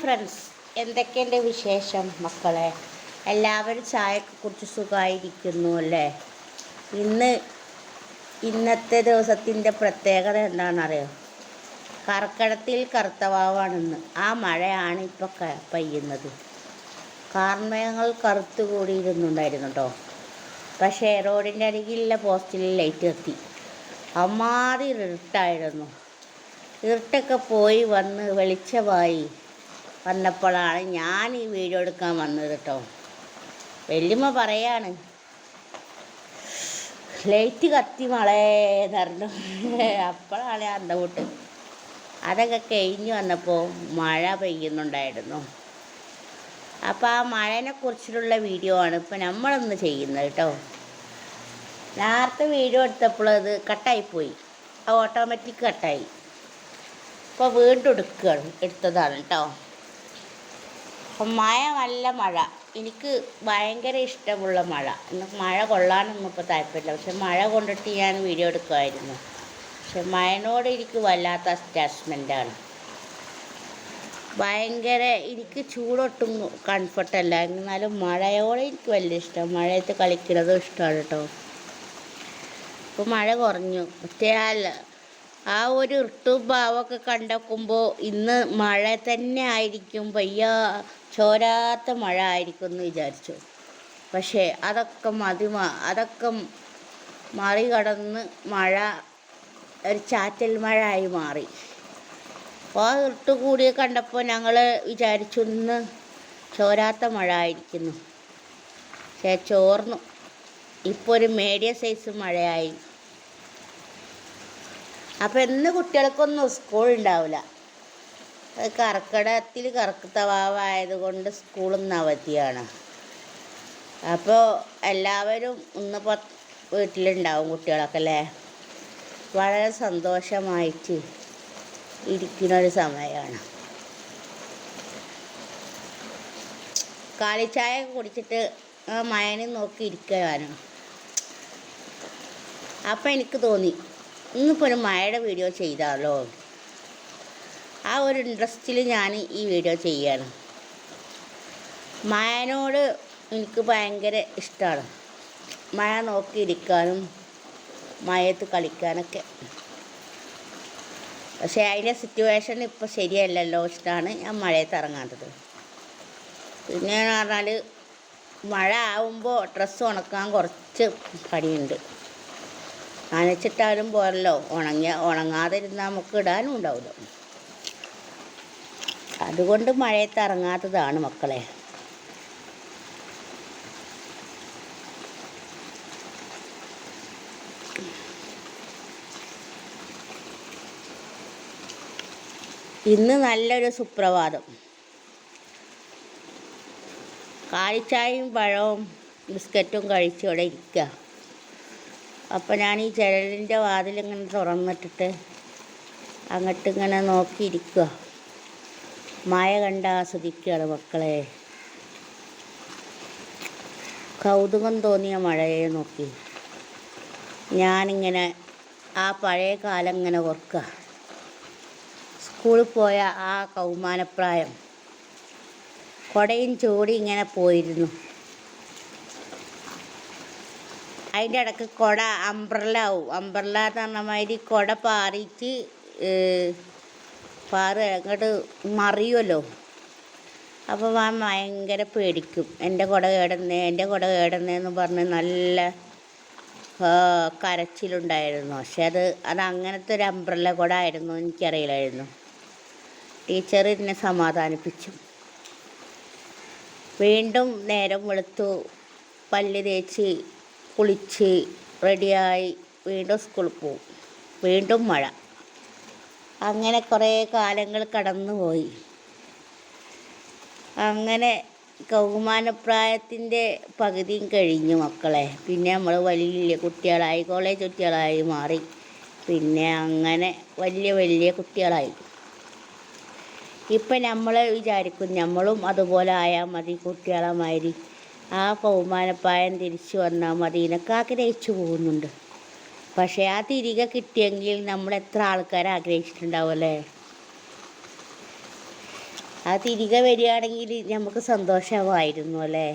Friends എന്തൊക്കെയുണ്ട് വിശേഷം മക്കളെ? എല്ലാവരും ചായയൊക്കെ കുറിച്ച് സുഖമായിരിക്കുന്നു അല്ലേ? ഇന്ന് ഇന്നത്തെ ദിവസത്തിന്റെ പ്രത്യേകത എന്താണെന്നറിയോ? കർക്കിടത്തിൽ കറുത്തവാവാണെന്ന്. ആ മഴയാണ് ഇപ്പോൾ പെയ്യുന്നത്. കാർമേഘങ്ങൾ കറുത്തു കൂടിയിരുന്നുണ്ടായിരുന്നു കേട്ടോ പക്ഷേ റോഡിന്റെ അരികിലുള്ള പോസ്റ്റിൽ ലൈറ്റ് കത്തി. അമ്മാതിരി ഇരുട്ടായിരുന്നു. ഇരുട്ടൊക്കെ പോയി വന്ന് വെളിച്ചമായി. വന്നപ്പോഴാണ് ഞാൻ ഈ വീഡിയോ എടുക്കാൻ വന്നത് കേട്ടോ വല്യമ്മ പറയാണ് ലൈറ്റ് കത്തി മളേന്ന് പറഞ്ഞു. അപ്പോഴാണ് അന്ത വിട്ട്. അതൊക്കെ കഴിഞ്ഞ് വന്നപ്പോൾ മഴ പെയ്യുന്നുണ്ടായിരുന്നു. അപ്പോൾ ആ മഴനെ കുറിച്ചിട്ടുള്ള വീഡിയോ ആണ് ഇപ്പോൾ നമ്മളൊന്ന് ചെയ്യുന്നത് കേട്ടോ നേരത്തെ വീഡിയോ എടുത്തപ്പോൾ അത് കട്ടായിപ്പോയി ഓട്ടോമാറ്റിക് കട്ടായി. ഇപ്പോൾ വീണ്ടും എടുക്കുകയാണ് എടുത്തതാണ് കേട്ടോ അപ്പം മഴ നല്ല മഴ. എനിക്ക് ഭയങ്കര ഇഷ്ടമുള്ള മഴ. എനിക്ക് മഴ കൊള്ളാനൊന്നും ഇപ്പോൾ താല്പര്യമില്ല. പക്ഷെ മഴ കൊണ്ടിട്ട് ഞാൻ വീഡിയോ എടുക്കുമായിരുന്നു പക്ഷെ മഴനോട് എനിക്ക് വല്ലാത്ത അറ്റാച്ച്മെന്റാണ്. ഭയങ്കര എനിക്ക് ചൂടൊട്ടും കംഫർട്ടല്ല. എന്നാലും മഴയോടെ എനിക്ക് വലിയ ഇഷ്ടം. മഴയത്ത് കളിക്കുന്നതും ഇഷ്ടമാണ് കേട്ടോ. ഇപ്പോൾ മഴ കുറഞ്ഞു. അല്ല ആ ഒരു ഋതു കണ്ടെക്കുമ്പോൾ ഇന്ന് മഴ തന്നെ ആയിരിക്കും. പയ്യാ ചോരാത്ത മഴ ആയിരിക്കും എന്ന് വിചാരിച്ചു. പക്ഷേ അതൊക്കെ മതി അതൊക്കെ മറികടന്ന് മഴ ഒരു ചാറ്റൽ മഴ ആയി മാറി. ആ ഇട്ട് കൂടി കണ്ടപ്പോൾ ഞങ്ങൾ വിചാരിച്ചു ഇന്ന് ചോരാത്ത മഴ ആയിരിക്കുന്നു. പക്ഷേ ചോർന്നു. ഇപ്പോൾ ഒരു മീഡിയം സൈസ് മഴയായി. അപ്പോൾ ഇന്ന് കുട്ടികൾക്കൊന്നും സ്കൂൾ ഉണ്ടാവില്ല അത് കർക്കിടകത്തിൽ കർക്കിത്തവാവായത് കൊണ്ട് സ്കൂളിന്ന് അവധിയാണ്. അപ്പോൾ എല്ലാവരും ഇന്നിപ്പോൾ വീട്ടിലുണ്ടാവും കുട്ടികളൊക്കെ അല്ലേ വളരെ സന്തോഷമായിട്ട് ഇരിക്കുന്ന ഒരു സമയമാണ് കാലിച്ചായ കുടിച്ചിട്ട് മയനെ നോക്കി ഇരിക്കുകയാണ് അപ്പം എനിക്ക് തോന്നി ഇന്നിപ്പോൾ ഒരു മഴയുടെ വീഡിയോ ചെയ്താലോ? ആ ഒരു ഇൻട്രസ്റ്റിൽ ഞാൻ ഈ വീഡിയോ ചെയ്യാണ്. മഴനോട് എനിക്ക് ഭയങ്കര ഇഷ്ടമാണ് മഴ നോക്കിയിരിക്കാനും മഴയത്ത് കളിക്കാനൊക്കെ. പക്ഷേ അതിന്റെ സിറ്റുവേഷൻ ഇപ്പോൾ ശരിയല്ലല്ലോ. ഇഷ്ടമാണ് ഞാൻ മഴയത്ത് ഇറങ്ങാത്തത്. പിന്നെ പറഞ്ഞാൽ മഴ ആവുമ്പോൾ ഡ്രസ്സ് ഉണക്കാൻ കുറച്ച് പണിയുണ്ട്. നനച്ചിട്ടാലും പോരല്ലോ. ഉണങ്ങിയ ഉണങ്ങാതിരുന്നാൽ നമുക്ക് ഇടാനും ഉണ്ടാവില്ല അതുകൊണ്ട് മഴയത്ത് ഇറങ്ങാത്തതാണ് മക്കളെ. ഇന്ന് നല്ലൊരു സുപ്രഭാതം. കാലിച്ചായും പഴവും ബിസ്ക്കറ്റും കഴിച്ചോടെ ഇരിക്കുക അപ്പോൾ ഞാൻ ഈ ജനലിന്റെ വാതിലിങ്ങനെ തുറന്നിട്ടിട്ട് അങ്ങോട്ട് ഇങ്ങനെ നോക്കിയിരിക്കുക മായ കണ്ട് ആസ്വദിക്കുകയാണ് മക്കളെ. കൗതുകം തോന്നിയ മഴയെ നോക്കി. ഞാനിങ്ങനെ ആ പഴയ കാലം ഇങ്ങനെ ഓർക്കുക. സ്കൂളിൽ പോയ ആ കൗമാനപ്രായം. കുടയും ചൂടി ഇങ്ങനെ പോയിരുന്നു. അതിന്റെ ഇടയ്ക്ക് കുട അംബ്രല്ല ആവും. അംബ്രല്ല എന്ന് പറഞ്ഞ മാതിരി കുട പാറിയിട്ട് പാറ് അങ്ങോട്ട് മറിയുമല്ലോ. അപ്പോൾ ആ ഭയങ്കര പേടിക്കും. എന്റെ കുട കേടുന്നേ എന്റെ കുട കേടുന്നേന്ന് പറഞ്ഞ് നല്ല കരച്ചിലുണ്ടായിരുന്നു. പക്ഷെ അത് അത് അങ്ങനത്തെ ഒരു അംബ്രല്ല കുട ആയിരുന്നു എനിക്കറിയില്ലായിരുന്നു. ടീച്ചർ എന്നെ സമാധാനിപ്പിച്ചു. വീണ്ടും നേരം വെളുത്തു. പല്ല് തേച്ച് കുളിച്ച് റെഡിയായി വീണ്ടും സ്കൂളിൽ പോവും. വീണ്ടും മഴ. അങ്ങനെ കുറേ കാലങ്ങൾ കടന്നുപോയി. അങ്ങനെ കൗമാനപ്രായത്തിന്റെ പകുതിയും കഴിഞ്ഞു മക്കളെ. പിന്നെ നമ്മൾ വലിയ കുട്ടികളായി കോളേജ് കുട്ടികളായി മാറി. പിന്നെ അങ്ങനെ വലിയ വലിയ കുട്ടികളായി. ഇപ്പം നമ്മൾ വിചാരിക്കും നമ്മളും അതുപോലെ ആയാൽ മതി കുട്ടികളെ മാതിരി ആ ബഹുമാനപ്പായം തിരിച്ചു വന്നാൽ മതി. എന്നൊക്കെ ആഗ്രഹിച്ചു പോകുന്നുണ്ട്. പക്ഷേ ആ തിരികെ കിട്ടിയെങ്കിൽ നമ്മൾ എത്ര ആൾക്കാർ ആഗ്രഹിച്ചിട്ടുണ്ടാവും അല്ലേ? ആ തിരികെ വരികയാണെങ്കിൽ നമുക്ക് സന്തോഷമായിരുന്നു അല്ലേ?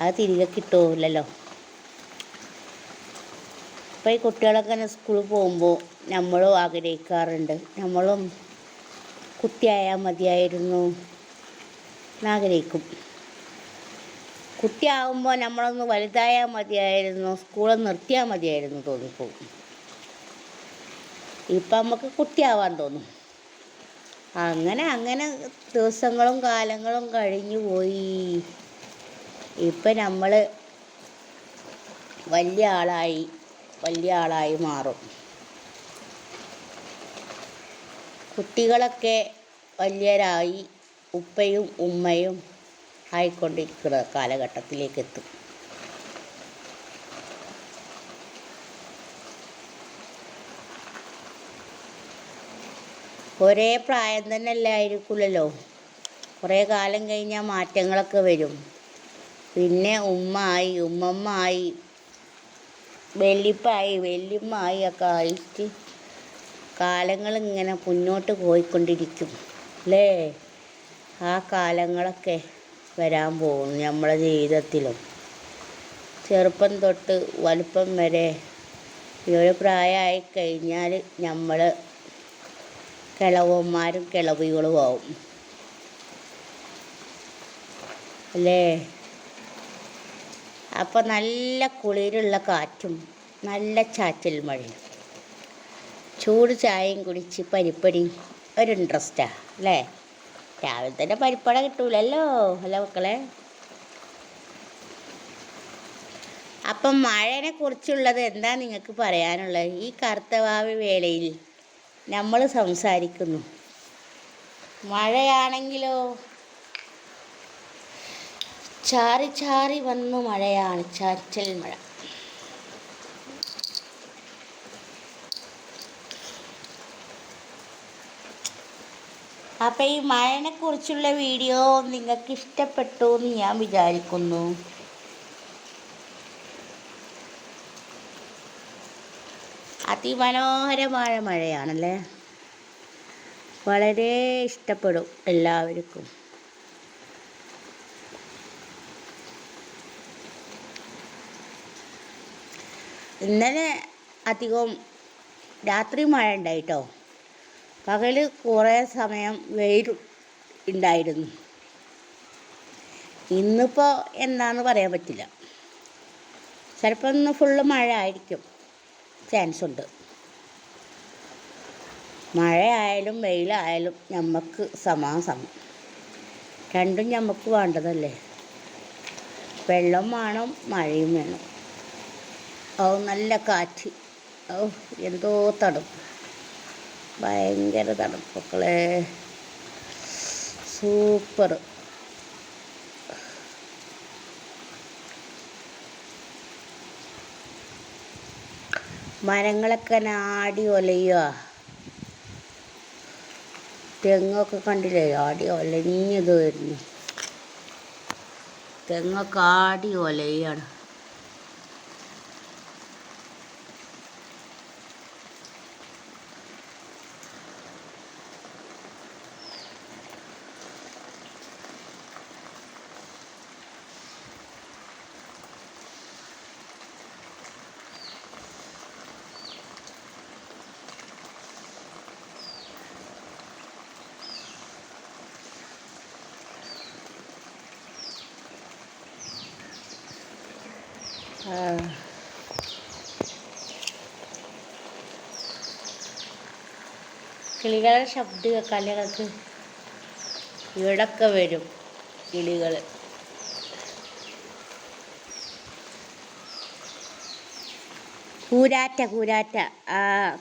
ആ തിരികെ കിട്ടുമല്ലോ ഇപ്പോൾ ഈ കുട്ടികളൊക്കെ സ്കൂളിൽ പോകുമ്പോൾ നമ്മളും ആഗ്രഹിക്കാറുണ്ട്. നമ്മളും കുട്ടിയായാൽ മതിയായിരുന്നു എന്നാഗ്രഹിക്കും കുട്ടിയാകുമ്പോൾ നമ്മളൊന്ന് വലുതായാൽ മതിയായിരുന്നു സ്കൂളിൽ നിർത്തിയാൽ മതിയായിരുന്നു തോന്നിപ്പോകും. ഇപ്പം നമുക്ക് കുട്ടിയാവാൻ തോന്നും. അങ്ങനെ അങ്ങനെ ദിവസങ്ങളും കാലങ്ങളും കഴിഞ്ഞു പോയി. ഇപ്പം നമ്മൾ വലിയ ആളായി വലിയ ആളായി മാറും. കുട്ടികളൊക്കെ വലിയരായി ഉപ്പയും ഉമ്മയും ആയിക്കൊണ്ടിരിക്കുന്ന കാലഘട്ടത്തിലേക്ക് എത്തും ഒരേ പ്രായം തന്നെ അല്ലായിരിക്കില്ലല്ലോ കുറേ കാലം കഴിഞ്ഞാൽ മാറ്റങ്ങളൊക്കെ വരും. പിന്നെ ഉമ്മ ആയി ഉമ്മമ്മ ആയി ഒക്കെ ആയിട്ട് കാലങ്ങൾ ഇങ്ങനെ മുന്നോട്ട് പോയിക്കൊണ്ടിരിക്കും. അല്ലേ? ആ കാലങ്ങളൊക്കെ വരാൻ പോകുന്നു നമ്മളെ ജീവിതത്തിലും. ചെറുപ്പം തൊട്ട് വലുപ്പം വരെ ഈ ഒരു പ്രായമായി കഴിഞ്ഞാൽ നമ്മൾ കിളവന്മാരും കിളവികളും ആവും. അല്ലേ? അപ്പോൾ നല്ല കുളിരുള്ള കാറ്റും നല്ല ചാറ്റൽ മഴയും. ചൂട് ചായയും കുടിച്ച് പരിപ്പടി ഒരു ഇൻട്രസ്റ്റാണ് അല്ലേ? രാവിലെ തന്നെ പരിപ്പട കിട്ടൂലല്ലോ. അല്ല മക്കളെ? അപ്പം മഴനെ കുറിച്ചുള്ളത് എന്താ നിങ്ങൾക്ക് പറയാനുള്ളത്? ഈ കറുത്തവാവ് വേളയിൽ നമ്മൾ സംസാരിക്കുന്നു. മഴയാണെങ്കിലോ? ചാറി ചാറി വന്നു മഴയാണ് ചാറ്റൽ മഴ. അപ്പം ഈ മഴനെക്കുറിച്ചുള്ള വീഡിയോ നിങ്ങൾക്ക് ഇഷ്ടപ്പെട്ടു എന്ന് ഞാൻ വിചാരിക്കുന്നു. അതിമനോഹരമായ മഴയാണല്ലേ? വളരെ ഇഷ്ടപ്പെടും എല്ലാവർക്കും. ഇന്നലെ അധികം രാത്രി മഴ ഉണ്ടായിട്ടോ? പകൽ കുറേ സമയം വെയിൽ ഉണ്ടായിരുന്നു. ഇന്നിപ്പോൾ എന്താന്ന് പറയാൻ പറ്റില്ല. ചിലപ്പോൾ ഇന്ന് ഫുള്ള് മഴ ആയിരിക്കും. ചാൻസ് ഉണ്ട്. മഴയായാലും വെയിലായാലും നമുക്ക് സമാസമം രണ്ടും നമുക്ക് വേണ്ടതല്ലേ? വെള്ളം വേണം മഴയും വേണം. ഓ നല്ല കാറ്റ്. ഓ എന്തോ തണുപ്പ്. ഭയങ്കര തണുപ്പുക്കളെ. സൂപ്പർ. മരങ്ങളൊക്കെ നാടി ഒലയുക തെങ്ങൊക്കെ കണ്ടില്ലേ? ആടി ഒലഞ്ഞത് വരുന്നു. തെങ്ങൊക്കെ ആടി ഒലയാണ്. കിളികളുടെ ശബ്ദം കേൾക്കാൻ ഇവിടൊക്കെ വരും കിളികൾ കൂരാറ്റ കൂരാറ്റ. ആ.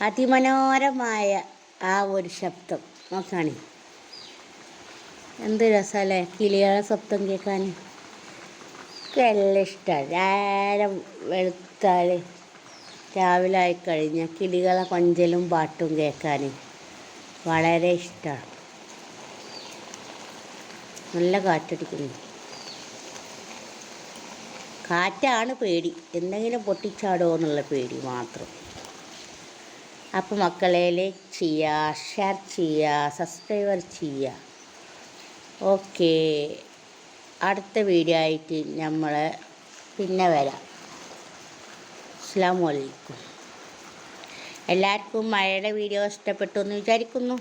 അതിമനോഹരമായ ആ ഒരു ശബ്ദം. നോക്കാണി. എന്ത് രസമല്ലേ കിളികളെ ശബ്ദം കേൾക്കാൻ എല്ലാം ഇഷ്ടമാണ് നേരം വെളുത്താൽ രാവിലെ ആയിക്കഴിഞ്ഞാൽ കിളികളെ കൊഞ്ചലും പാട്ടും കേൾക്കാൻ വളരെ ഇഷ്ടമാണ് നല്ല കാറ്റടിക്കുന്നു. കാറ്റാണ് പേടി. എന്തെങ്കിലും പൊട്ടിച്ചാടുമോ എന്നുള്ള പേടി മാത്രം. അപ്പോൾ മക്കളെ ലൈക്ക് ചെയ്യുക ഷെയർ ചെയ്യുക സബ്സ്ക്രൈബർ ചെയ്യുക ഓക്കെ. അടുത്ത വീഡിയോ ആയിട്ട് നമ്മൾ പിന്നെ വരാം. അസ്സാം വലൈക്കും എല്ലാവർക്കും മഴയുടെ വീഡിയോ ഇഷ്ടപ്പെട്ടു എന്ന് വിചാരിക്കുന്നു.